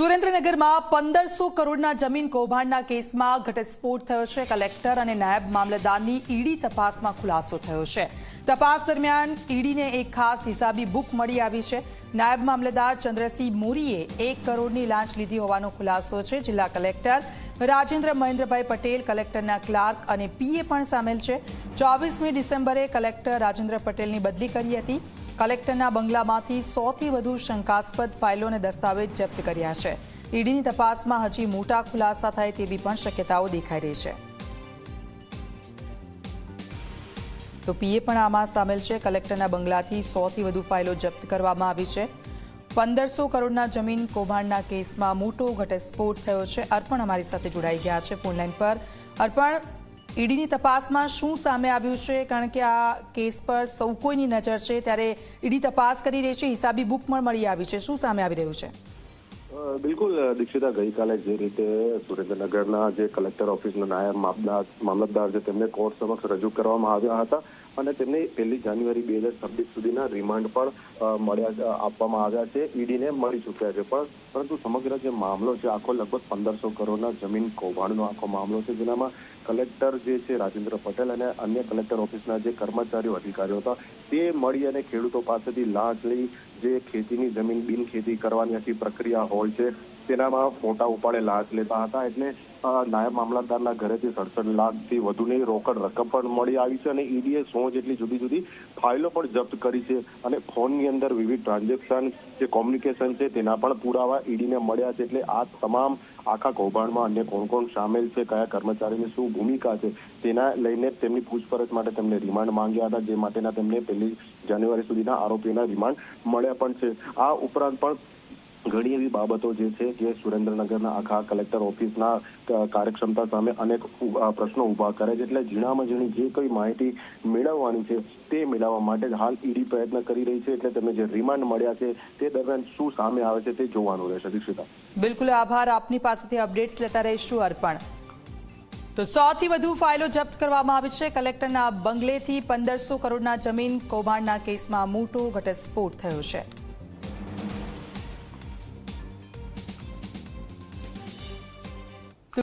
સુરેન્દ્રનગરમાં પંદરસો કરોડના જમીન કૌભાંડના કેસમાં ઘટસ્ફોટ થયો છે. કલેક્ટર અને નાયબ મામલતદારની ઈડી તપાસમાં ખુલાસો થયો છે. તપાસ દરમિયાન ઈડીને એક ખાસ હિસાબી બુક મળી આવી છે. નાયબ મામલતદાર ચંદ્રસિંહ મોરીએ એક કરોડની લાંચ લીધી હોવાનો ખુલાસો છે. જિલ્લા કલેક્ટર રાજેન્દ્ર મહેન્દ્રભાઈ પટેલ કલેક્ટરના ક્લાર્ક અને પીએ પણ સામેલ છે. ચોવીસમી ડિસેમ્બરે કલેક્ટર રાજેન્દ્ર પટેલની બદલી કરી હતી. કલેક્ટરના બંગલામાંથી સોથી વધુ શંકાસ્પદ ફાઇલો અને દસ્તાવેજ જપ્ત કર્યા છે. ઈડીની તપાસમાં હજી મોટા ખુલાસા થાય તેવી પણ શક્યતાઓ દેખાઈ રહી છે. તો પીએ પણ આમાં સામેલ છે. કલેક્ટરના બંગલાથી સોથી વધુ ફાઇલો જપ્ત કરવામાં આવી છે. પંદરસો કરોડના જમીન કૌભાંડના કેસમાં મોટો ઘટસ્ફોટ થયો છે. અર્પણ અમારી સાથે જોડાઈ ગયા છે ફોનલાઈન પર. અર્પણ, ઈડીની તપાસમાં શું સામે આવ્યું છે? કારણ કે આ કેસ પર સૌ કોઈની નજર છે. ત્યારે ઈડી તપાસ કરી રહી છે. હિસાબી બુક પણ મળી આવી છે. શું સામે આવી રહ્યું છે? બિલકુલ દીક્ષિતા, ગઈકાલે જે રીતે સુરેન્દ્રનગરના જે કલેક્ટર ઓફિસના નાયબ મામલા- મામલતદાર છે, તેમને કોર્ટ સમક્ષ રજૂ કરવામાં આવ્યા હતા અને તેમને પહેલી જાન્યુઆરી બે હજાર છવ્વીસ સુધીના રિમાન્ડ પણ મળ્યા આપવામાં આવ્યા છે. ઈડીને મળી ચૂક્યા છે. પણ, પરંતુ સમગ્ર જે મામલો છે, આખો લગભગ પંદરસો કરોડના જમીન કૌભાંડનો આખો મામલો છે, જેનામાં કલેક્ટર જે છે, રાજેન્દ્ર પટેલ અને અન્ય કલેક્ટર ઓફિસના જે કર્મચારીઓ, અધિકારીઓ હતા, તે મળી અને ખેડૂતો પાસેથી લાંચ લઈ જે ખેતીની જમીન બિન ખેતી કરવાની આખી પ્રક્રિયા હોય છે, તેનામાં ફોટા ઉપાડે લાંચ લેતા હતા. એટલે નાયબ મામલતદારના ઘરેથી સડસઠ લાખથી વધુની રોકડ રકમ પણ મળી આવી છે અને ઈડીએ સો જેટલી જુદી જુદી ફાઇલો પણ જપ્ત કરી છે અને ફોનની અંદર વિવિધ ટ્રાન્ઝેક્શન જે કોમ્યુનિકેશન છે તેના પણ પુરાવા ઈડીને મળ્યા છે એટલે આ તમામ આખા કૌભાંડમાં અન્ય કોણ કોણ સામેલ છે, કયા કર્મચારીની શું ભૂમિકા છે, તેના લઈને તેમની પૂછપરછ માટે તેમને રિમાન્ડ માંગ્યા હતા, જે માટેના તેમને પહેલી જાન્યુઆરી સુધીના આરોપીઓના રિમાન્ડ મળ્યા પણ છે. આ ઉપરાંત પણ ઘણી એવી બાબતો જે છે જે સુરેન્દ્રનગરના આખા કલેક્ટર ઓફિસના કાર્યક્ષમતા સામે અનેક પ્રશ્નો ઊભા કરે છે. એટલે ઝીણામાં ઝીણી જે કોઈ માહિતી મેળવવાની છે તે મેળવવા માટે હાલ ઈડી પ્રયત્ન કરી રહી છે. એટલે તેમને જે રિમાન્ડ મળ્યા છે તે દરમિયાન શું સામે આવે છે તે જોવાનું રહેશે. દીક્ષિતા. બિલકુલ, આભાર. આપની પાસેથી અપડેટ્સ લેતા રહીશું અર્પણ. તો સૌથી વધુ ફાઇલો જપ્ત કરવામાં આવી છે. કલેક્ટરના બંગલેથી પંદરસો કરોડના જમીન કૌભાંડના કેસમાં મોટો ઘટસ્ફોટ થયો છે.